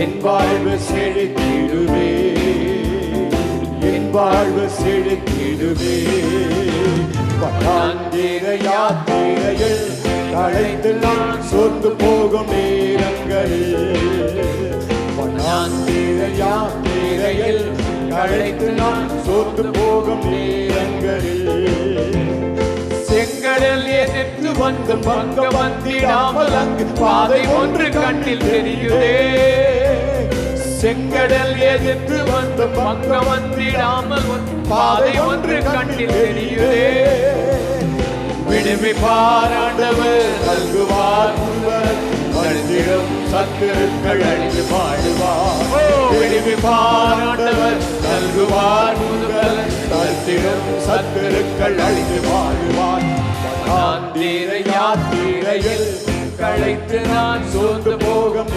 என் வாழ்வு செழித்திடுவே. என் வாழ்வு செழித்திடுவே. பட்டாந்திர யாத்திரையில் களைந்து நான் சொந்து போகும் நேரங்களில் பட்டாந்திர யாத்திரையில் களைந்து நான் சொந்து போகும் நேரங்களில் செங்கடல் எதிர்த்து வந்து பங்க வந்திடாமல் அங்கு பாதை ஒன்று கண்ணில் தெரியுதே. செங்கடல் எதிர்த்து வந்து பக்கம் வந்திடாமல் பாதை ஒன்று கண்ணில் தெரியுதே விடுவி பாராண்டவர் நல்குவார் முன்வர் சத்துருக்கள் அழிந்து பாடுவார். விடுவி பாராண்டவர் நல்குவார் முதல் தத்திரும் சத்துருக்கள் அழிந்து பாடுவார். நான் தீர யாத்திரையில் களைத்து நான் சோர்ந்து போகும்